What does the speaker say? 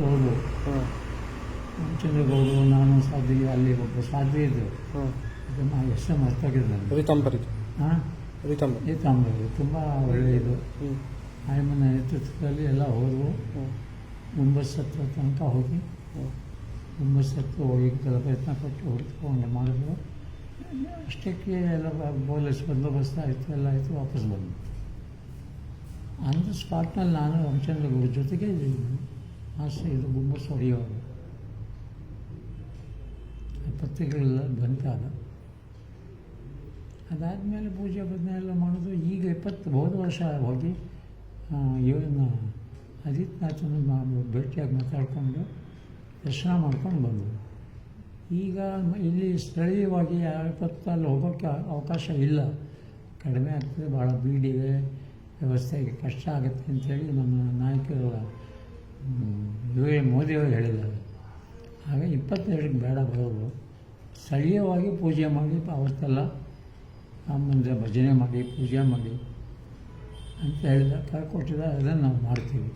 ಹೌದು. ಹಾಂ ಚಂದ್ರಗೌಡರು ನಾನು ಸಾಧ್ವಿ ಅಲ್ಲಿ ಒಬ್ಬ ಸಾಧ್ವಿ ಇದ್ದರು ಅದನ್ನು ಹೆಸರು ಮರ್ತೋಗಿದ್ದಾನೆ ರಿತಾಂಬರಿ. ಹಾಂ? ರಿತಾಂಬರಿ. ತುಂಬ ಒಳ್ಳೆಯದು ಆಯಮ್ಮನ ನೇತೃತ್ವದಲ್ಲಿ ಎಲ್ಲ ಹೋದವು ಹ್ಞೂ ಮುಂಬಸ್ ಹತ್ರ ತನಕ ಹೋಗಿ. ಮುಂಬಸ್ ಹತ್ರ ಹೋಗಿ ಪ್ರಯತ್ನ ಪಟ್ಟು ಹುಡುಕೊಂಡು ಮಾಡಿದ್ರು. ಅಷ್ಟಕ್ಕೆ ಎಲ್ಲ ಪೊಲೀಸ್ ಬಂದೋಬಸ್ತ್ ಆಯಿತು ಎಲ್ಲ ಆಯಿತು ವಾಪಸ್ ಬಂದು ಆನ್ ದ ಸ್ಪಾಟ್ನಲ್ಲಿ ನಾನು ರಾಮಚಂದ್ರಗೌಡ ಜೊತೆಗೆ ಇದ್ದೀನಿ ಆಸೆ ಗುಂಬಸ್ ಹೊಡೆಯೋರು ಪತ್ರಿಕೆಗಳೆಲ್ಲ ಬಂತಾಗ ಅದಾದಮೇಲೆ ಪೂಜೆ ಬದನೆ ಎಲ್ಲ ಮಾಡೋದು ಈಗ ಇಪ್ಪತ್ತು ಹೋದ ವರ್ಷ ಹೋಗಿ ಇವನ್ನ ಆದಿತ್ಯನಾಥನ ನಾನು ಭೇಟಿಯಾಗಿ ಮಾತಾಡಿಕೊಂಡು ದರ್ಶನ ಮಾಡ್ಕೊಂಡು ಬಂದರು ಈಗ ಇಲ್ಲಿ ಸ್ಥಳೀಯವಾಗಿ ಇಪ್ಪತ್ತಲ್ಲಿ ಹೋಗೋಕ್ಕೆ ಅವಕಾಶ ಇಲ್ಲ. ಕಡಿಮೆ ಆಗ್ತದೆ ಭಾಳ ಬೀಡಿದೆ, ವ್ಯವಸ್ಥೆಗೆ ಕಷ್ಟ ಆಗುತ್ತೆ ಅಂತೇಳಿ ನಮ್ಮ ನಾಯಕರು ಇವರೇ ಮೋದಿಯವರು ಹೇಳಿದ್ದಾರೆ ಆಗ ಇಪ್ಪತ್ತೆರಡಕ್ಕೆ ಬೇಡ ಬರೋದು ಸ್ಥಳೀಯವಾಗಿ ಪೂಜೆ ಮಾಡಿ ಅವತ್ತೆಲ್ಲ ರಾಮ ಮಂದಿರ ಭಜನೆ ಮಾಡಿ, ಪೂಜೆ ಮಾಡಿ ಅಂತ ಹೇಳಿದ ಕರ್ಕೊಟ್ಟಿದ್ದಾರೆ ಅದನ್ನು ನಾವು ಮಾಡ್ತೀವಿ.